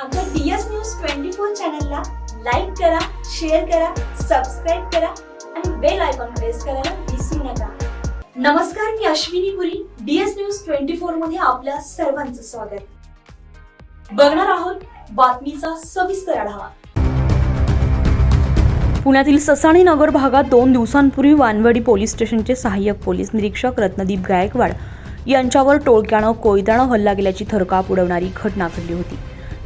आमच्या DS news twenty four चॅनलला like करा शेअर करा सबस्क्राईब करा आणि बेल आयकॉन प्रेस करायला विसरू नका. नमस्कार मी Ashwini Puri DS news twenty फोरमध्ये आपल्या सर्वांचं स्वागत. बघणार आहोत बातमीचा सविस्तर आढावा. पुण्यातील ससाणी नगर भागात दोन दिवसांपूर्वी वानवडी पोलीस स्टेशनचे सहाय्यक पोलीस निरीक्षक रत्नदीप गायकवाड यांच्यावर टोळक्यानं कोयत्यानं हल्ला केल्याची थरकाप उडवणारी घटना घडली होती.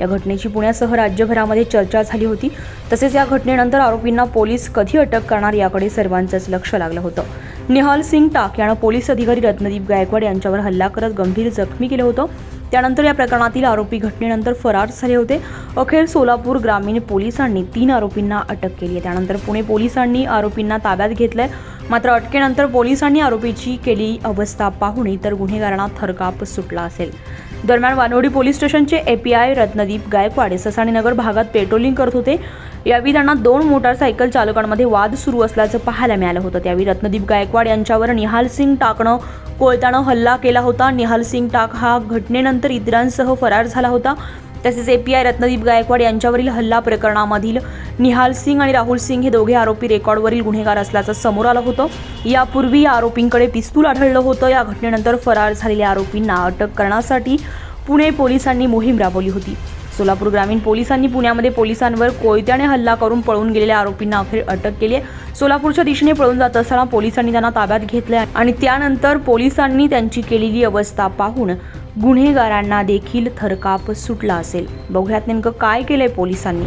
या घटनेची पुण्यासह राज्यभरामध्ये चर्चा झाली होती. तसेच या घटनेनंतर आरोपींना पोलीस कधी अटक करणार याकडे सर्वांचंच लक्ष लागलं होतं. निहाल सिंग टाक यानं पोलीस अधिकारी रत्नदीप गायकवाड यांच्यावर हल्ला करत गंभीर जखमी केलं होतं. त्यानंतर या प्रकरणातील आरोपी घटनेनंतर फरार झाले होते. अखेर सोलापूर ग्रामीण पोलिसांनी तीन आरोपींना अटक केली आहे. त्यानंतर पुणे पोलिसांनी आरोपींना ताब्यात घेतलंय. मात्र अटकेनंतर पोलिसांनी आरोपीची केली अवस्था पाहून इतर गुन्हेगारांना थरकाप सुटला असेल. दरम्यान वानवडी पोलीस स्टेशनचे एपीआय रत्नदीप गायकवाड ससाणी ससाणीनगर भागात पेट्रोलिंग करत होते. यावेळी त्यांना दोन मोटारसायकल चालकांमध्ये वाद सुरू असल्याचं पाहायला मिळालं होतं. त्यावेळी रत्नदीप गायकवाड यांच्यावर निहाल सिंग टाकणं कोयत्यानं हल्ला केला होता. निहाल सिंग टाक हा घटनेनंतर इतरांसह फरार झाला होता. तसेच एपीआय रत्नदीप गायकवाड यांच्यावरील हल्ला प्रकरणामधील निहाल सिंग आणि राहुल सिंग हे दोघे आरोपी रेकॉर्डवरील गुन्हेगार असल्याचं समोर आलं होतं. यापूर्वी या आरोपींकडे पिस्तूल आढळलं होतं. या घटनेनंतर फरार झालेल्या आरोपींना अटक करण्यासाठी पुणे पोलिसांनी मोहीम राबवली होती. सोलापूर ग्रामीण पोलिसांनी पुण्यामध्ये पोलिसांवर कोयत्याने हल्ला करून पळून गेलेल्या आरोपींना अखेर अटक केली आहे. सोलापूरच्या दिशेने पळून जात असताना पोलिसांनी त्यांना ताब्यात घेतले आणि त्यानंतर पोलिसांनी त्यांची केलेली अवस्था पाहून गुन्हेगारांना देखील थरकाप सुटला असेल. बघूयात नेमकं काय केलंय पोलिसांनी.